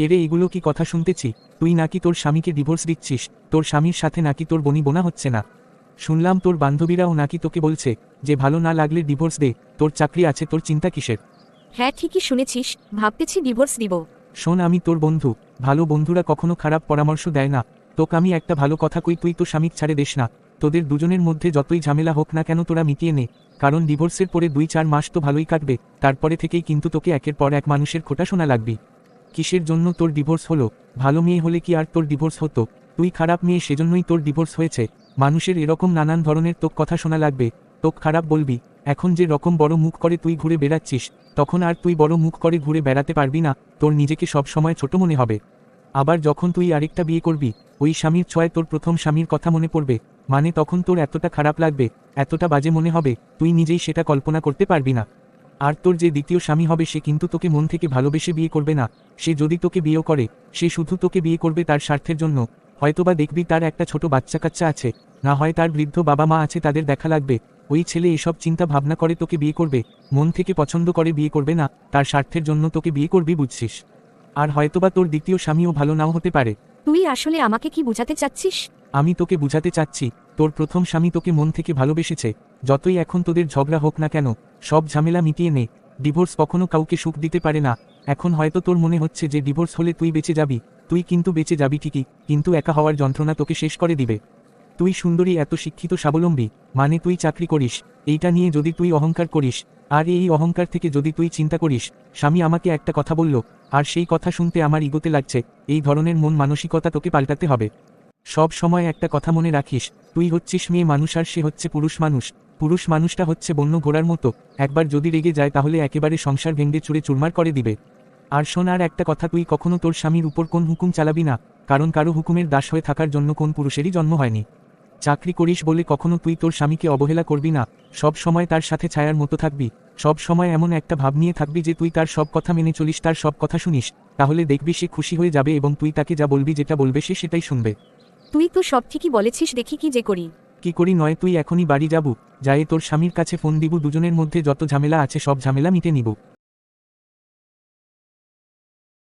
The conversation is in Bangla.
কেরে এগুলো কি কথা শুনতেছি? তুই নাকি তোর স্বামীকে ডিভোর্স দিচ্ছিস? তোর স্বামীর সাথে নাকি তোর বনি বোনা হচ্ছে না? শুনলাম তোর বান্ধবীরাও নাকি তোকে বলছে যে ভালো না লাগলে ডিভোর্স দে তোর চাকরি আছে তোর চিন্তা কিসের? হ্যাঁ ঠিকই শুনেছিস ভাবতেছি ডিভোর্স দিব। শোন আমি তোর বন্ধু ভালো বন্ধুরা কখনো খারাপ পরামর্শ দেয় না। তোকে আমি একটা ভালো কথা কই তুই তো স্বামীক ছাড়ে দেশ না। তোদের দুজনের মধ্যে যতই ঝামেলা হোক না কেন তোরা মিটিয়ে নে। কারণ ডিভোর্সের পরে দুই চার মাস তো ভালোই কাটবে তারপরে থেকেই কিন্তু তোকে একের পর এক মানুষের খোটা শোনা লাগবি। কিসের জন্য তোর ডিভোর্স হলো? ভালো মেয়ে হলে কি আর তোর ডিভোর্স হতো? তুই খারাপ মেয়ে সেজন্যই তোর ডিভোর্স হয়েছে। মানুষের এরকম নানান ধরনের তোক কথা শোনা লাগবে। তোক খারাপ বলবি। এখন যে রকম বড় মুখ করে তুই ঘুরে বেড়াচ্ছিস, তখন আর তুই বড় মুখ করে ঘুরে বেড়াতে পারবি না। তোর নিজেকে সব সময় ছোট মনে হবে। আবার যখন তুই আরেকটা বিয়ে করবি, ওই স্বামীর ছয় তোর প্রথম স্বামীর কথা মনে পড়বে। মানে তখন তোর এতটা খারাপ লাগবে, এতটা বাজে মনে হবে, তুই নিজেই সেটা কল্পনা করতে পারবি না। আর তোর যে দ্বিতীয় স্বামী হবে সে কিন্তু তোকে মন থেকে ভালোবেসে বিয়ে করবে না। সে যদি তোকে বিয়ে করে সে শুধু তোকে বিয়ে করবে তার স্বার্থের জন্য। হয়তোবা দেখবি তার একটা ছোট বাচ্চা কাচ্চা আছে। না হয় তার বৃদ্ধ বাবা মা আছে তাদের দেখা লাগবে। ওই ছেলে এসব চিন্তা ভাবনা করে তোকে বিয়ে করবে। মন থেকে পছন্দ করে বিয়ে করবে না তার স্বার্থের জন্য তোকে বিয়ে করবি বুঝছিস। আর হয়তোবা তোর দ্বিতীয় স্বামীও ভালো নাও হতে পারে। তুই আসলে আমাকে কি বুঝাতে চাচ্ছিস? আমি তোকে বুঝাতে চাচ্ছি তোর প্রথম স্বামী তোকে মন থেকে ভালোবেসেছে। যতই এখন তোদের ঝগড়া হোক না কেন সব ঝামেলা মিটিয়ে নে, ডিভোর্স কখনো কাউকে সুখ দিতে পারে না, এখন হয়তো তোর মনে হচ্ছে যে ডিভোর্স হলে তুই বেঁচে যাবি, তুই কিন্তু বেঁচে যাবি ঠিকই, কিন্তু একা হওয়ার যন্ত্রণা তোকে শেষ করে দিবে। তুই সুন্দরী, এত শিক্ষিত, স্বাবলম্বী মানে তুই চাকরি করিস, এইটা নিয়ে যদি তুই অহংকার করিস, আর এই অহংকার থেকে যদি তুই চিন্তা করিস, স্বামী আমাকে একটা কথা বলল, আর সেই কথা শুনতে আমার ইগোতে লাগছে, এই ধরনের মন মানসিকতা তোকে পাল্টাতে হবে। সব সময় একটা কথা মনে রাখিস, তুই হচ্ছিস মেয়ে মানুষ আর সে হচ্ছে পুরুষ মানুষ পুরুষ মানুষটা হচ্ছে বন্য ঘোড়ার মতো, একবার যদি রেগে যায় তাহলে একেবারে সংসার ভেঙে চুরে চুরমার করে দিবে। আর শোন, আর একটা কথা, তুই কখনো তোর স্বামীর উপর কোন হুকুম চালাবি না, কারণ কারও হুকুমের দাস হয়ে থাকার জন্য কোন পুরুষেরই জন্ম হয়নি। চাকরি করিস বলে কখনো তুই তোর স্বামীকে অবহেলা করবি না, সব সময় তার সাথে ছায়ার মতো থাকবি, সব সময় এমন একটা ভাব নিয়ে থাকবি যে তুই তার সব কথা মেনে চলিস, তার সব কথা শুনিস, তাহলে দেখবি সে খুশি হয়ে যাবে এবং তুই তাকে যা বলবি যেটা বলবে সে সেটাই শুনবে। তুই তো সব ঠিকই বলেছিস, দেখি কি যে করি। কি করি নয়, তুই এখনই বাড়ি যাবু। যায় তোর স্বামীর কাছে ফোন দিব, দুজনের মধ্যে যত ঝামেলা আছে সব ঝামেলা মিটে নিব।